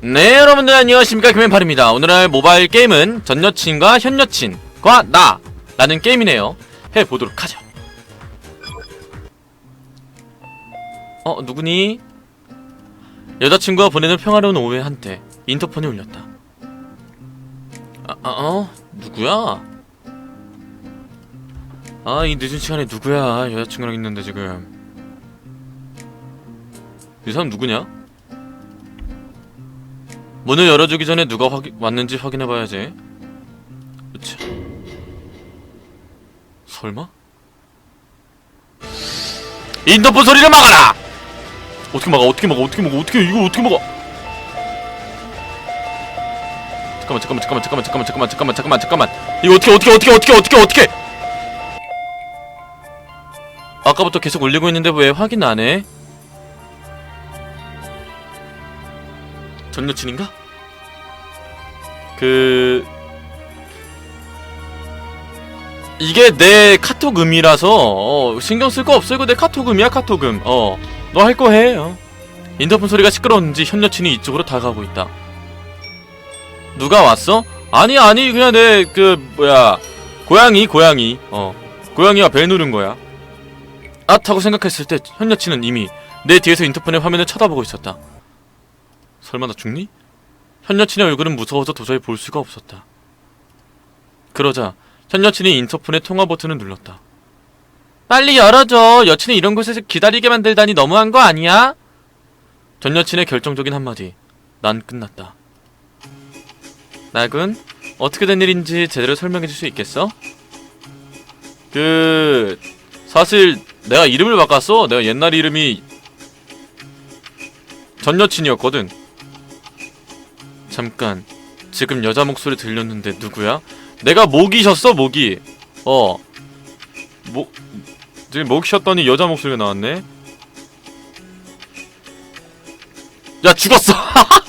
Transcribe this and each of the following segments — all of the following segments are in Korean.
네 여러분들 안녕하십니까 김현팔입니다 오늘의 모바일 게임은 전 여친과 현 여친과 나 라는 게임이네요 해보도록 하죠 어 누구니? 여자친구가 보내는 평화로운 오후의 한때 인터폰이 울렸다 아, 아, 어? 누구야? 아 이 늦은 시간에 누구야 여자친구랑 있는데 지금 이 사람 누구냐? 문을 열어주기 전에 누가 확인, 왔는지 확인해봐야지. 그치. 설마? 인터폰 소리를 막아라! 어떻게 막아, 어떻게 막아, 어떻게 막아, 어떻게, 이거 어떻게 막아? 잠깐만, 잠깐만, 잠깐만, 잠깐만, 잠깐만, 잠깐만, 잠깐만, 잠깐만, 잠깐만. 이거 어떻게, 어떻게, 어떻게, 어떻게, 어떻게, 어떻게! 아까부터 계속 울리고 있는데 왜 확인 안 해? 전 여친인가? 그 이게 내 카톡 음이라서 어, 신경 쓸 거 없어 이거 내 카톡 음이야 카톡 음. 어, 너 할 거 해. 어. 인터폰 소리가 시끄러웠는지 현 여친이 이쪽으로 다가가고 있다. 누가 왔어? 아니 아니 그냥 내 그 뭐야 고양이 고양이 어 고양이가 벨 누른 거야. 아타고 생각했을 때 현 여친은 이미 내 뒤에서 인터폰의 화면을 쳐다보고 있었다. 설마 나 죽니? 현 여친의 얼굴은 무서워서 도저히 볼 수가 없었다. 그러자 현 여친이 인터폰의 통화 버튼을 눌렀다. 빨리 열어줘. 여친이 이런 곳에서 기다리게 만들다니 너무한 거 아니야? 전 여친의 결정적인 한마디. 난 끝났다. 나군 어떻게 된 일인지 제대로 설명해 줄 수 있겠어? 그 사실 내가 이름을 바꿨어. 내가 옛날 이름이 전 여친이었거든. 잠깐. 지금 여자 목소리 들렸는데 누구야? 내가 목이셨어 목이. 어. 목, 지금 목이 셨더니 여자 목소리가 나왔네. 야 죽었어.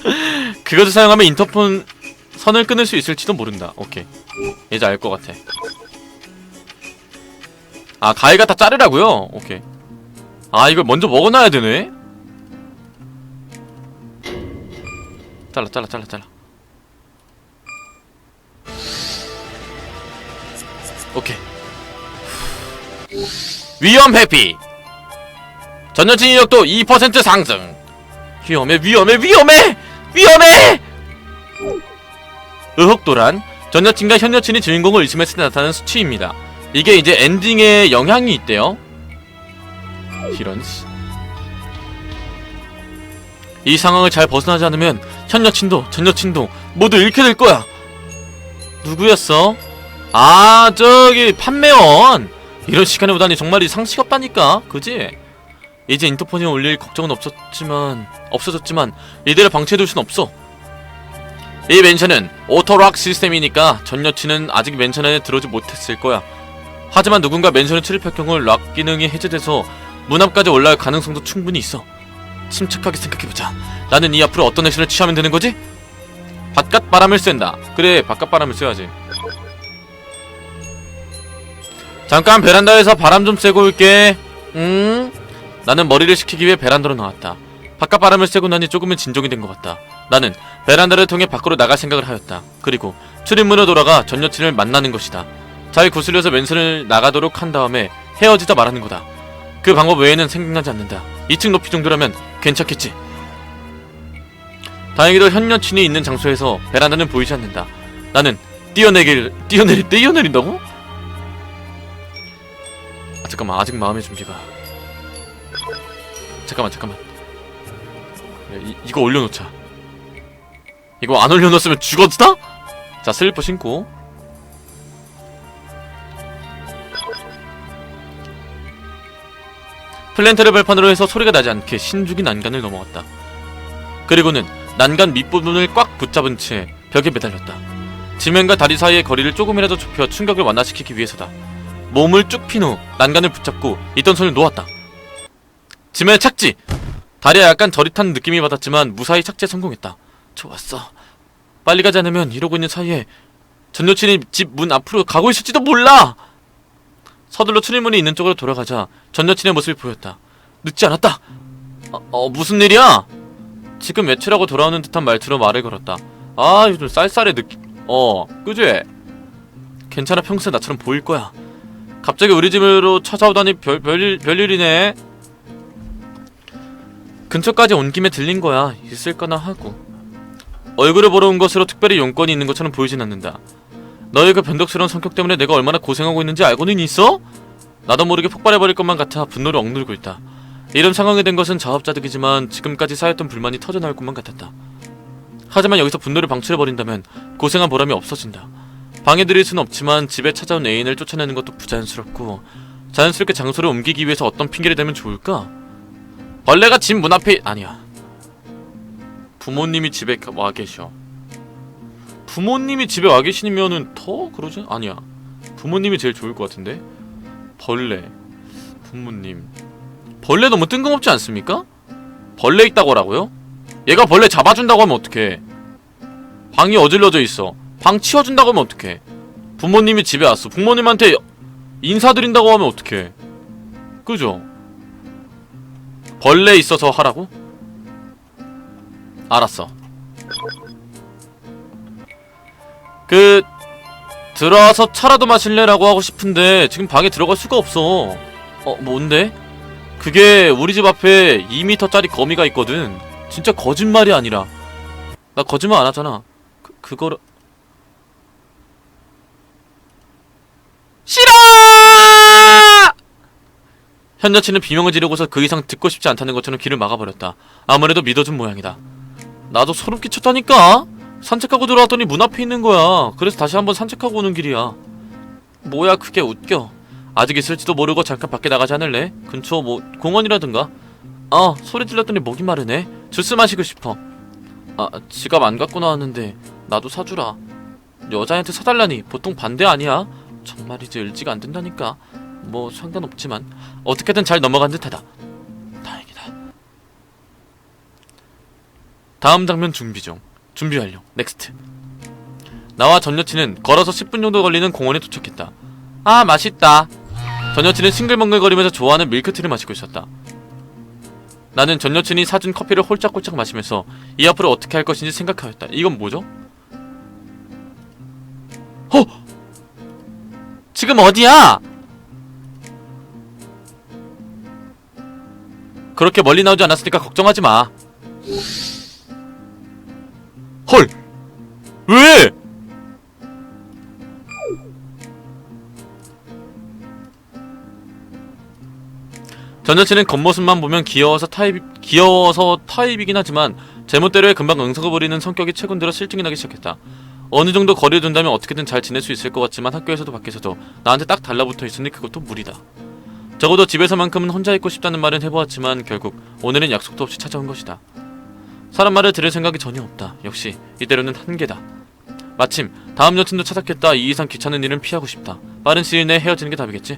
그것을 사용하면 인터폰 선을 끊을 수 있을지도 모른다. 오케이. 이제 알 것 같아. 아 가위 갖다 자르라고요? 오케이. 아 이걸 먼저 먹어놔야 되네 잘라 잘라 잘라 잘라. 오케이. 위험 회피. 전여친 이력도 2% 상승. 위험해 위험해 위험해! 위험해! 의혹도란 전 여친과 현 여친이 주인공을 의심했을 때 나타나는 수치입니다. 이게 이제 엔딩에 영향이 있대요. 이런 씨. 이 상황을 잘 벗어나지 않으면 현 여친도 전 여친도 모두 잃게 될 거야. 누구였어? 아 저기 판매원. 이런 시간에 오다니 정말 이 상식 없다니까, 그지? 이제 인터폰이 올릴 걱정은 없었지만 없어졌지만 이대로 방치해둘 순 없어. 이 맨션은 오토락 시스템이니까 전 여친은 아직 맨션 안에 들어오지 못했을 거야. 하지만 누군가 맨션을 출입할 경우 락 기능이 해제돼서 문 앞까지 올라갈 가능성도 충분히 있어. 침착하게 생각해보자. 나는 이 앞으로 어떤 액션을 취하면 되는 거지? 바깥 바람을 쐰다. 그래, 바깥 바람을 쐬야지. 잠깐 베란다에서 바람 좀 쐬고 올게. 응? 나는 머리를 식히기 위해 베란다로 나왔다. 바깥 바람을 쐬고 나니 조금은 진정이 된 것 같다. 나는 베란다를 통해 밖으로 나갈 생각을 하였다. 그리고 출입문으로 돌아가 전 여친을 만나는 것이다. 잘 구슬려서 맨손을 나가도록 한 다음에 헤어지자 말하는 거다. 그 방법 외에는 생각나지 않는다. 2층 높이 정도라면 괜찮겠지. 다행히도 현 여친이 있는 장소에서 베란다는 보이지 않는다. 나는 뛰어내길 뛰어내리 뛰어내린다고? 아 잠깐만 아직 마음의 준비가. 잠깐만 잠깐만. 이, 이거 올려놓자. 이거 안 올려놓았으면 죽었다? 자 슬리퍼 신고. 플랜트를 발판으로 해서 소리가 나지 않게 신중히 난간을 넘어갔다. 그리고는 난간 밑부분을 꽉 붙잡은 채 벽에 매달렸다. 지면과 다리 사이의 거리를 조금이라도 좁혀 충격을 완화시키기 위해서다. 몸을 쭉 핀 후 난간을 붙잡고 있던 손을 놓았다. 지면에 착지! 다리가 약간 저릿한 느낌이 받았지만 무사히 착지에 성공했다. 좋았어. 빨리 가지 않으면 이러고 있는 사이에 전 여친이 집 문 앞으로 가고 있을지도 몰라! 서둘러 출입문이 있는 쪽으로 돌아가자 전 여친의 모습이 보였다. 늦지 않았다. 어, 어 무슨 일이야? 지금 외출하고 돌아오는 듯한 말투로 말을 걸었다. 아, 요즘 쌀쌀해 느낌. 어, 그지? 괜찮아, 평소에 나처럼 보일 거야. 갑자기 우리 집으로 찾아오다니 별, 별일, 별일이네. 근처까지 온 김에 들린 거야. 있을까나 하고. 얼굴을 보러 온 것으로 특별히 용건이 있는 것처럼 보이진 않는다. 너의 그 변덕스러운 성격 때문에 내가 얼마나 고생하고 있는지 알고는 있어? 나도 모르게 폭발해버릴 것만 같아 분노를 억누르고 있다. 이런 상황이 된 것은 자업자득이지만 지금까지 쌓였던 불만이 터져나올 것만 같았다. 하지만 여기서 분노를 방출해버린다면 고생한 보람이 없어진다. 방해드릴 수는 없지만 집에 찾아온 애인을 쫓아내는 것도 부자연스럽고 자연스럽게 장소를 옮기기 위해서 어떤 핑계를 대면 좋을까? 벌레가 집 문 앞에 아니야. 부모님이 집에 가- 와 계셔. 부모님이 집에 와 계시면은 더 그러지? 아니야. 부모님이 제일 좋을 것 같은데. 벌레. 부모님. 벌레 너무 뜬금없지 않습니까? 벌레 있다고 하라고요? 얘가 벌레 잡아준다고 하면 어떡해. 방이 어질러져 있어. 방 치워준다고 하면 어떡해. 부모님이 집에 왔어. 부모님한테 인사드린다고 하면 어떡해. 그죠? 벌레 있어서 하라고? 알았어. 그 들어와서 차라도 마실래라고 하고 싶은데 지금 방에 들어갈 수가 없어. 어 뭔데? 그게 우리 집 앞에 2m짜리 거미가 있거든. 진짜 거짓말이 아니라. 나 거짓말 안 하잖아. 그 그거를 싫어! 현 여친은 비명을 지르고서 그 이상 듣고 싶지 않다는 것처럼 귀를 막아버렸다. 아무래도 믿어준 모양이다. 나도 소름 끼쳤다니까? 산책하고 들어왔더니 문 앞에 있는 거야. 그래서 다시 한번 산책하고 오는 길이야. 뭐야, 그게 웃겨. 아직 있을지도 모르고 잠깐 밖에 나가지 않을래? 근처 뭐 공원이라든가? 아, 소리 들렸더니 목이 마르네. 주스 마시고 싶어. 아, 지갑 안 갖고 나왔는데 나도 사주라. 여자한테 사달라니 보통 반대 아니야? 정말이지 의지가 안 된다니까. 뭐 상관없지만 어떻게든 잘 넘어간 듯하다. 다행이다. 다음 장면 준비 중. 준비 완료. 넥스트. 나와 전 여친은 걸어서 10분 정도 걸리는 공원에 도착했다. 아 맛있다. 전 여친은 싱글벙글거리면서 좋아하는 밀크티를 마시고 있었다. 나는 전 여친이 사준 커피를 홀짝홀짝 마시면서 이 앞으로 어떻게 할 것인지 생각하였다. 이건 뭐죠? 어? 지금 어디야? 그렇게 멀리 나오지 않았으니까 걱정하지 마. 헐! 왜? 전 여친은 겉모습만 보면 귀여워서 타입, 귀여워서 타입이긴 하지만 제멋대로에 금방 응석을 부리는 성격이 최근 들어 실증이 나기 시작했다. 어느 정도 거리를 둔다면 어떻게든 잘 지낼 수 있을 것 같지만 학교에서도 밖에서도 나한테 딱 달라붙어 있으니 그것도 무리다. 적어도 집에서만큼은 혼자 있고 싶다는 말은 해보았지만 결국 오늘은 약속도 없이 찾아온 것이다. 사람 말을 들을 생각이 전혀 없다. 역시 이대로는 한계다. 마침 다음 여친도 찾았겠다. 이 이상 귀찮은 일은 피하고 싶다. 빠른 시일 내에 헤어지는 게 답이겠지?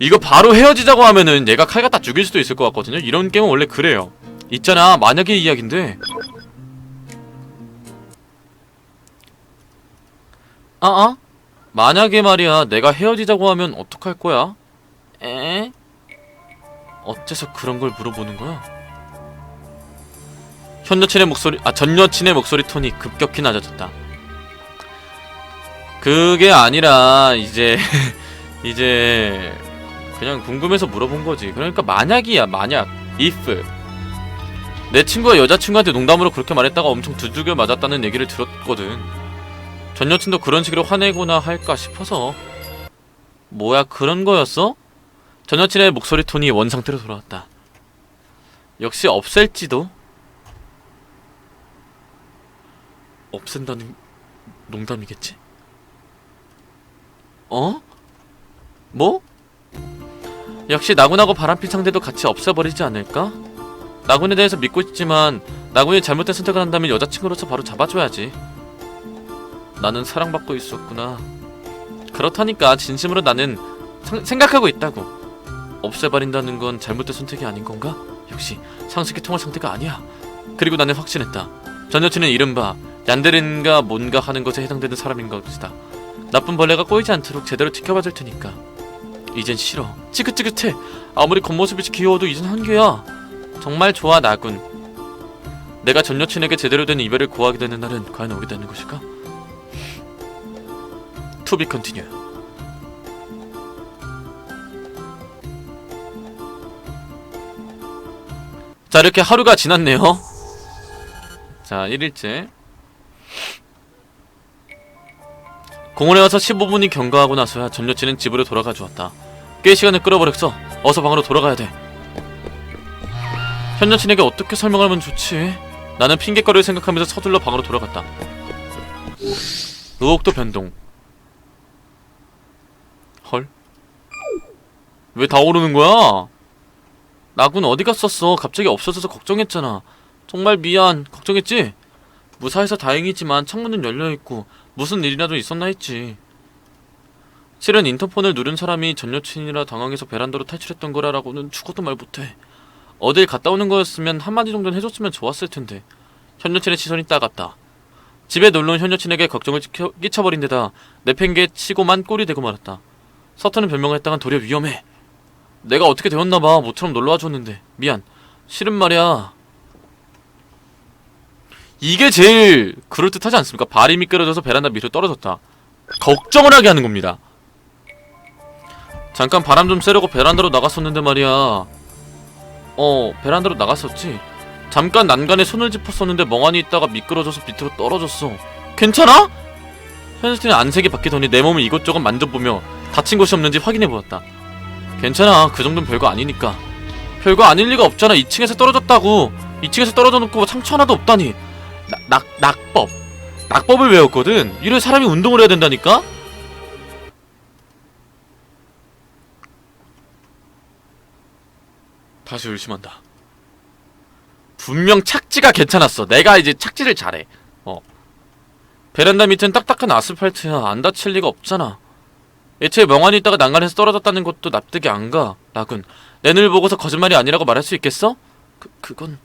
이거 바로 헤어지자고 하면은 얘가 칼 갖다 죽일 수도 있을 것 같거든요. 이런 게임은 원래 그래요. 있잖아 만약의 이야기인데 아, 아? 만약에 말이야 내가 헤어지자고 하면 어떡할 거야? 에? 어째서 그런 걸 물어보는 거야? 현 여친의 목소리 아 전 여친의 목소리 톤이 급격히 낮아졌다. 그게 아니라 이제 이제 그냥 궁금해서 물어본 거지. 그러니까 만약이야 만약 if 내 친구가 여자친구한테 농담으로 그렇게 말했다가 엄청 두들겨 맞았다는 얘기를 들었거든. 전 여친도 그런 식으로 화내거나 할까 싶어서 뭐야 그런 거였어? 전 여친의 목소리 톤이 원상태로 돌아왔다. 역시 없앨지도 없앤다는 농담이겠지? 어? 뭐? 역시 나군하고 바람핀 상대도 같이 없애버리지 않을까? 나군에 대해서 믿고 있지만 나군이 잘못된 선택을 한다면 여자친구로서 바로 잡아줘야지. 나는 사랑받고 있었구나. 그렇다니까 진심으로 나는 상- 생각하고 있다고. 없애버린다는 건 잘못된 선택이 아닌 건가? 역시 상식이 통할 상태가 아니야. 그리고 나는 확신했다. 전 여친은 이른바 얀데른가 뭔가 하는 것에 해당되는 사람인 것이다. 나쁜 벌레가 꼬이지 않도록 제대로 지켜봐 줄 테니까. 이젠 싫어. 찌긋찌긋해. 아무리 겉모습이 귀여워도 이젠 한계야. 정말 좋아 나군. 내가 전 여친에게 제대로 된 이별을 고하게 되는 날은 과연 오게 되는 것일까? Be continue. 자 이렇게 하루가 지났네요. 자 1일째 공원에 와서 15분이 경과하고 나서야 전 여친은 집으로 돌아가 주었다. 꽤 시간을 끌어버렸어. 어서 방으로 돌아가야 돼. 현 여친에게 어떻게 설명하면 좋지? 나는 핑계거리를 생각하면서 서둘러 방으로 돌아갔다. 의혹도 변동. 헐? 왜 다 오르는 거야? 나군 어디 갔었어? 갑자기 없어져서 걱정했잖아. 정말 미안. 걱정했지? 무사해서 다행이지만 창문은 열려있고 무슨 일이라도 있었나 했지. 실은 인터폰을 누른 사람이 전 여친이라 당황해서 베란다로 탈출했던 거라라고는 죽어도 말 못해. 어딜 갔다 오는 거였으면 한마디 정도는 해줬으면 좋았을 텐데. 현 여친의 시선이 따갑다. 집에 놀러온 현 여친에게 걱정을 끼쳐, 끼쳐버린 데다 내팽개 치고만 꼴이 되고 말았다. 서투는 변명을 했다간 도리어 위험해. 내가 어떻게 되었나봐. 모처럼 놀러와 줬는데. 미안. 실은 말이야. 이게 제일 그럴듯하지 않습니까? 발이 미끄러져서 베란다 밑으로 떨어졌다. 걱정을 하게 하는 겁니다. 잠깐 바람 좀 쐬려고 베란다로 나갔었는데 말이야. 어, 베란다로 나갔었지. 잠깐 난간에 손을 짚었었는데 멍하니 있다가 미끄러져서 밑으로 떨어졌어. 괜찮아? 현수는 안색이 바뀌더니 내 몸을 이것저것 만져보며 다친 곳이 없는지 확인해 보았다. 괜찮아. 그 정도는 별거 아니니까. 별거 아닐 리가 없잖아. 2층에서 떨어졌다고. 2층에서 떨어져 놓고 상처 하나도 없다니. 낙, 낙, 낙법. 낙법을 외웠거든. 이래 사람이 운동을 해야 된다니까? 다시 의심한다. 분명 착지가 괜찮았어. 내가 이제 착지를 잘해. 어. 베란다 밑은 딱딱한 아스팔트야. 안 다칠 리가 없잖아. 애초에 멍하니 있다가 난간에서 떨어졌다는 것도 납득이 안 가. 낙은 내 눈을 보고서 거짓말이 아니라고 말할 수 있겠어? 그 그건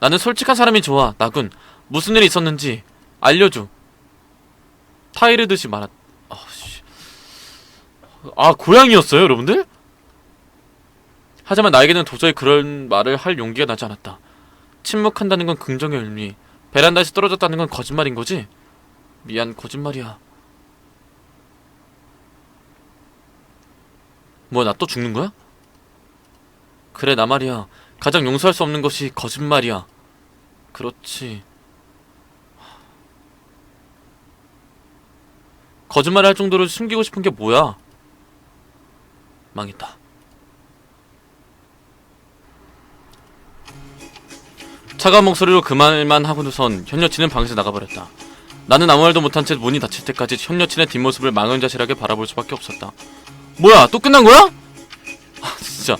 나는 솔직한 사람이 좋아. 낙은 무슨 일이 있었는지 알려줘. 타이르듯이 말았. 아 씨. 아 고양이였어요, 여러분들? 하지만 나에게는 도저히 그런 말을 할 용기가 나지 않았다. 침묵한다는 건 긍정의 의미. 베란다에서 떨어졌다는 건 거짓말인 거지? 미안, 거짓말이야. 뭐야, 나 또 죽는 거야? 그래, 나 말이야. 가장 용서할 수 없는 것이 거짓말이야. 그렇지. 거짓말을 할 정도로 숨기고 싶은 게 뭐야? 망했다. 차가운 목소리로 그 말만 하고선 현 여친은 방에서 나가버렸다. 나는 아무 말도 못한 채 문이 닫힐 때까지 현 여친의 뒷모습을 망연자실하게 바라볼 수밖에 없었다. 뭐야, 또 끝난 거야? 아, 진짜.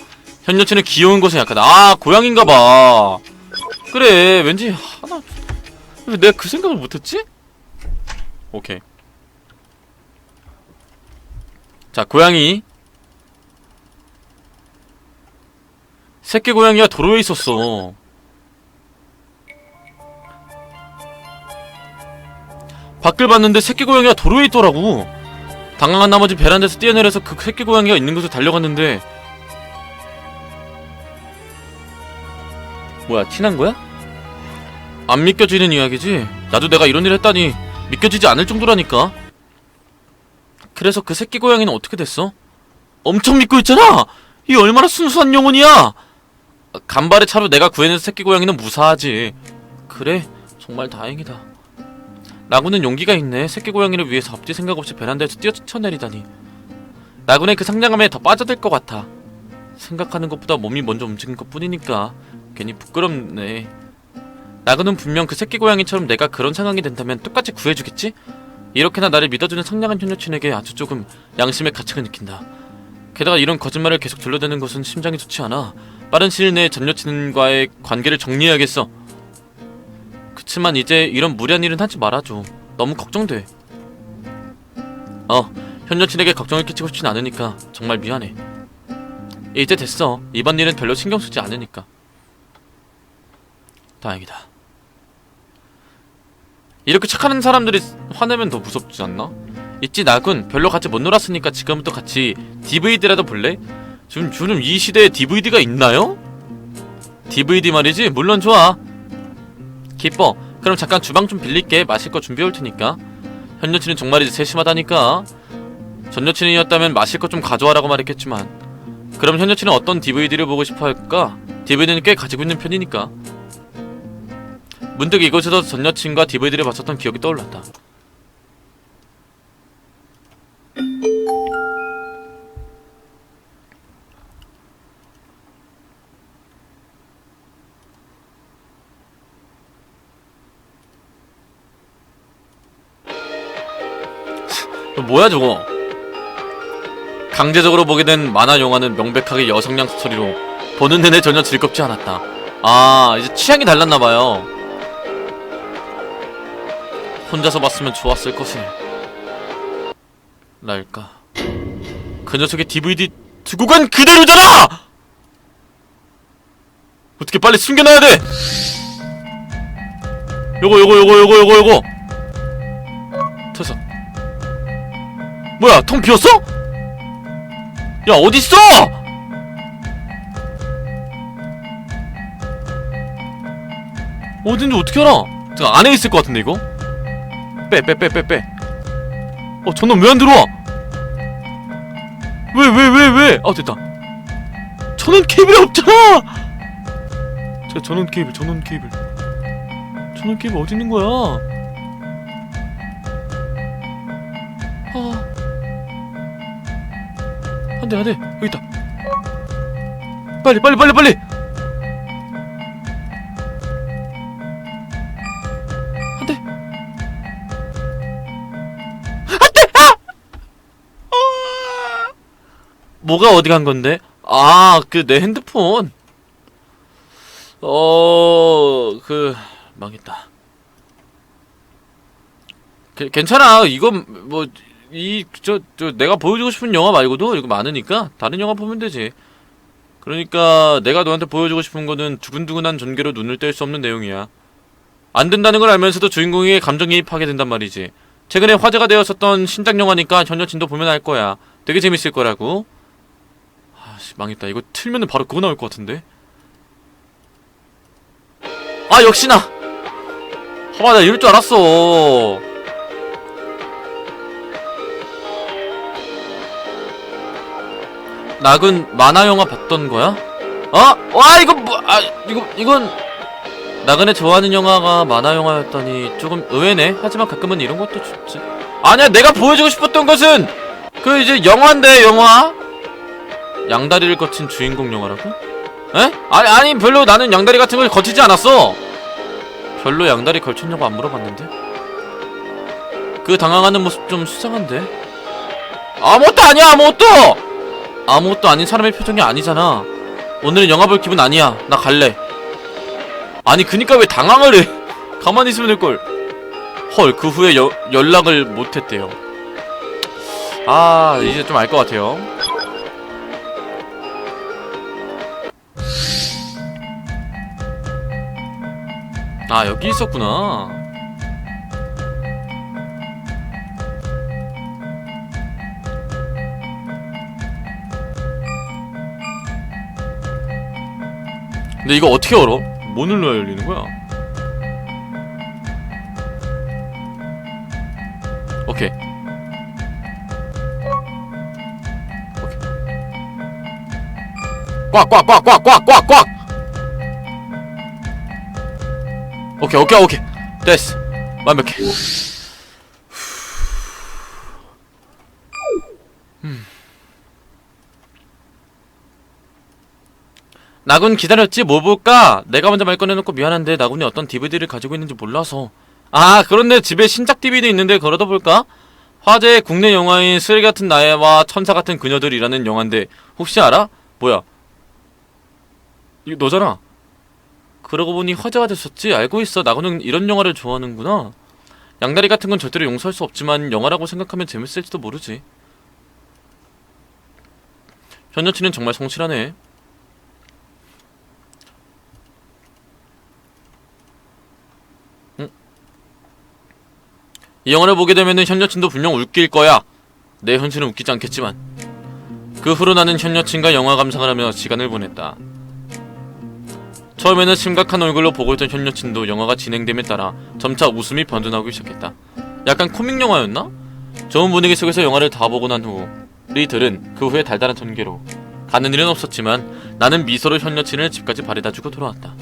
현 여친은 귀여운 것에 약하다. 아, 고양인가봐. 그래, 왠지 하나. 왜 내가 그 생각을 못했지? 오케이. 자, 고양이. 새끼 고양이가 도로에 있었어. 밖을 봤는데 새끼 고양이가 도로에 있더라고. 당황한 나머지 베란다에서 뛰어내려서 그 새끼 고양이가 있는 곳에 달려갔는데 뭐야 티난 거야? 안 믿겨지는 이야기지? 나도 내가 이런 일 했다니 믿겨지지 않을 정도라니까. 그래서 그 새끼 고양이는 어떻게 됐어? 엄청 믿고 있잖아. 이 얼마나 순수한 영혼이야. 간발의 차로 내가 구해낸 새끼 고양이는 무사하지. 그래 정말 다행이다. 라구는 용기가 있네. 새끼 고양이를 위해서 앞뒤 생각 없이 베란다에서 뛰어내리다니. 라구는 그 상냥함에 더 빠져들 것 같아. 생각하는 것보다 몸이 먼저 움직인 것 뿐이니까 괜히 부끄럽네. 라구는 분명 그 새끼 고양이처럼 내가 그런 상황이 된다면 똑같이 구해주겠지? 이렇게나 나를 믿어주는 상냥한 현여친에게 아주 조금 양심의 가책을 느낀다. 게다가 이런 거짓말을 계속 둘러대는 것은 심장이 좋지 않아. 빠른 시일 내에 전 여친과의 관계를 정리해야겠어. 그치만 이제 이런 무리한 일은 하지 말아줘. 너무 걱정돼. 어, 현 여친에게 걱정을 끼치고 싶진 않으니까 정말 미안해. 이제 됐어. 이번 일은 별로 신경 쓰지 않으니까. 다행이다. 이렇게 착한 사람들이 화내면 더 무섭지 않나? 있지 나군 별로 같이 못 놀았으니까 지금부터 같이 DVD라도 볼래? 지금 요즘 이 시대에 DVD가 있나요? DVD 말이지? 물론 좋아. 기뻐. 그럼 잠깐 주방 좀 빌릴게. 마실 거 준비해 올 테니까. 현 여친은 정말이지 세심하다니까. 전 여친이었다면 마실 거 좀 가져와라고 말했겠지만. 그럼 현 여친은 어떤 DVD를 보고 싶어 할까? DVD는 꽤 가지고 있는 편이니까. 문득 이곳에서 전 여친과 DVD를 봤었던 기억이 떠올랐다. 뭐야 저거? 강제적으로 보게 된 만화 영화는 명백하게 여성향 스토리로 보는 내내 전혀 즐겁지 않았다. 아 이제 취향이 달랐나봐요. 혼자서 봤으면 좋았을 것을. 랄까. 그 녀석의 DVD 두고 간 그대로잖아! 어떻게 빨리 숨겨놔야 돼! 요거 요거 요거 요거 요거 요거 터서 뭐야 통 비었어? 야 어딨어? 어딘지 어떻게 알아? 저 안에 있을 것 같은데 이거? 빼 빼 빼 빼 빼. 어 저놈 왜 안 들어와? 왜 왜 왜 왜? 아 됐다. 전원 케이블이 없잖아! 저 전원 케이블 전원 케이블. 전원 케이블 어디 있는 거야? 아. 안 돼 안 돼 여기 있다. 빨리 빨리 빨리 빨리 뭐가 어디 간 건데? 아 그 내 핸드폰 어 그 망했다 게- 괜찮아 이건 뭐 이 저 저 내가 보여주고 싶은 영화 말고도 이거 많으니까 다른 영화 보면 되지. 그러니까 내가 너한테 보여주고 싶은 거는 두근두근한 전개로 눈을 뗄 수 없는 내용이야. 안 된다는 걸 알면서도 주인공에게 감정이입하게 된단 말이지. 최근에 화제가 되었었던 신작 영화니까 전 여친도 보면 알 거야. 되게 재밌을 거라고. 망했다. 이거 틀면은 바로 그거 나올 것 같은데. 아 역시나. 봐봐 나 이럴 줄 알았어. 낙은 만화 영화 봤던 거야? 어? 와 이거 뭐? 아 이거 이건 나그네 좋아하는 영화가 만화 영화였다니 조금 의외네. 하지만 가끔은 이런 것도 좋지. 아니야 내가 보여주고 싶었던 것은 그 이제 영화인데 영화 양다리를 거친 주인공 영화라고? 에? 아니 아니 별로 나는 양다리 같은 걸 거치지 않았어. 별로 양다리 걸쳤냐고 안 물어봤는데. 그 당황하는 모습 좀 수상한데. 아무것도 아니야 아무것도. 아무것도 아닌 사람의 표정이 아니잖아. 오늘은 영화 볼 기분 아니야. 나 갈래. 아니 그니까 왜 당황을 해? 가만히 있으면 될 걸. 헐 그 후에 여, 연락을 못했대요. 아 이제 좀 알 것 같아요. 아 여기 있었구나. 근데 이거 어떻게 열어? 뭐 눌러야 열리는 거야? 오케이. 오케이. 꽉, 꽉, 꽉, 꽉, 꽉, 꽉, 꽉! 오케이, 오케이, 오케이. 됐어. 완벽해. 나군 기다렸지 뭐 볼까? 내가 먼저 말 꺼내놓고 미안한데 나군이 어떤 DVD를 가지고 있는지 몰라서 아 그런데 집에 신작 DVD 있는데 걸어다 볼까? 화제의 국내 영화인 쓰레기 같은 나와 천사 같은 그녀들이라는 영화인데 혹시 알아? 뭐야 이거 너잖아 그러고 보니 화제가 됐었지 알고 있어 나군은 이런 영화를 좋아하는구나 양다리 같은 건 절대로 용서할 수 없지만 영화라고 생각하면 재밌을지도 모르지 현 여친은 정말 성실하네 이 영화를 보게 되면은 현 여친도 분명 웃길 거야. 내 현실은 웃기지 않겠지만. 그 후로 나는 현 여친과 영화 감상을 하며 시간을 보냈다. 처음에는 심각한 얼굴로 보고 있던 현 여친도 영화가 진행됨에 따라 점차 웃음이 번져나오기 시작했다. 약간 코믹 영화였나? 좋은 분위기 속에서 영화를 다 보고 난 후 리들은 그 후에 달달한 전개로 가는 일은 없었지만 나는 미소로 현 여친을 집까지 바래다주고 돌아왔다.